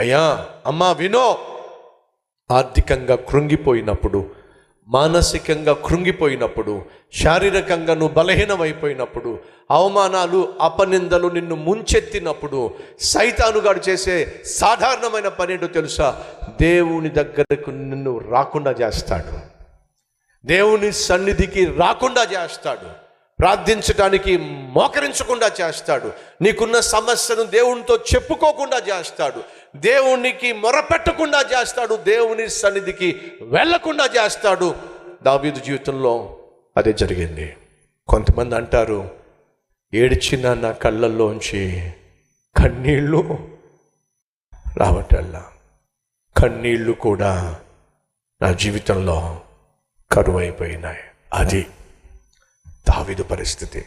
అయ్యా అమ్మా వినో. ఆర్థికంగా కృంగిపోయినప్పుడు మానసికంగా కృంగిపోయినప్పుడు శారీరకంగా నువ్వు బలహీనమైపోయినప్పుడు అవమానాలు అపనిందలు నిన్ను ముంచెత్తినప్పుడు సైతానుగాడు చేసే సాధారణమైన పని ఏంటో తెలుసా? దేవుని దగ్గరకు నిన్ను రాకుండా చేస్తాడు. దేవుని సన్నిధికి రాకుండా చేస్తాడు. ప్రార్థించడానికి మోకరించకుండా చేస్తాడు. నీకున్న సమస్యను దేవునితో చెప్పుకోకుండా చేస్తాడు. దేవునికి మొరపెట్టకుండా చేస్తాడు. దేవుని సన్నిధికి వెళ్ళకుండా చేస్తాడు. దావీదు జీవితంలో అదే జరిగింది. కొంతమంది అంటారు ఏడ్చిన నా కళ్ళల్లోంచి కన్నీళ్ళు రావటల్లా. కన్నీళ్ళు కూడా నా జీవితంలో కరువైపోయినాయి. అది దావిదు పరిస్థితి.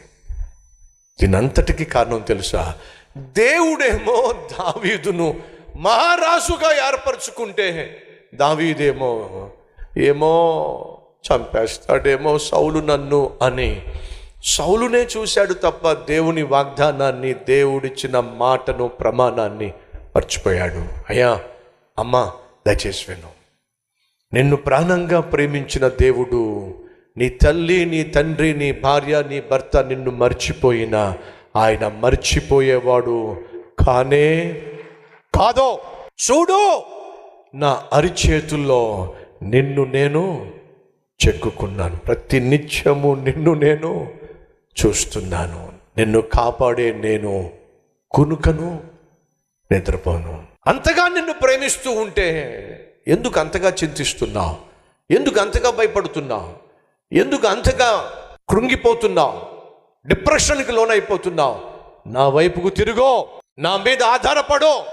దీనంతటికి కారణం తెలుసా? దేవుడేమో దావీదును మహారాజుగా ఏర్పరచుకుంటే దావీదేమో ఏమో చంపేస్తాడేమో సౌలు నన్ను అని సౌలునే చూశాడు తప్ప దేవుని వాగ్దానాన్ని దేవుడిచ్చిన మాటను ప్రమాణాన్ని మర్చిపోయాడు. అయ్యా అమ్మా దయచేసి విను. నిన్ను ప్రాణంగా ప్రేమించిన దేవుడు నీ తల్లి నీ తండ్రి నీ భార్య నీ భర్త నిన్ను మర్చిపోయినా ఆయన మర్చిపోయేవాడు కానే కాదో. చూడు నా అరిచేతుల్లో నిన్ను నేను చెక్కుకున్నాను. ప్రతి నిత్యము నిన్ను నేను చూస్తున్నాను. నిన్ను కాపాడే నేను కునుకను నిద్రపోను. అంతగా నిన్ను ప్రేమిస్తూ ఉంటే ఎందుకు అంతగా చింతిస్తున్నావు? ఎందుకు అంతగా భయపడుతున్నావు? ఎందుకు అంతగా కృంగిపోతున్నావు? డిప్రెషన్కి లోనైపోతున్నావు? నా వైపుకు తిరుగో. నా మీద ఆధారపడో.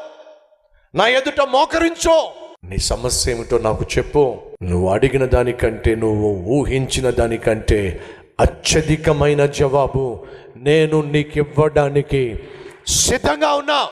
నా ఎదుట మోకరించో. నీ సమస్య ఏమిటో నాకు చెప్పు. నువ్వు అడిగిన దానికంటే నువ్వు ఊహించిన దానికంటే అత్యధికమైన జవాబు నేను నీకు ఇవ్వడానికి సిద్ధంగా ఉన్నా.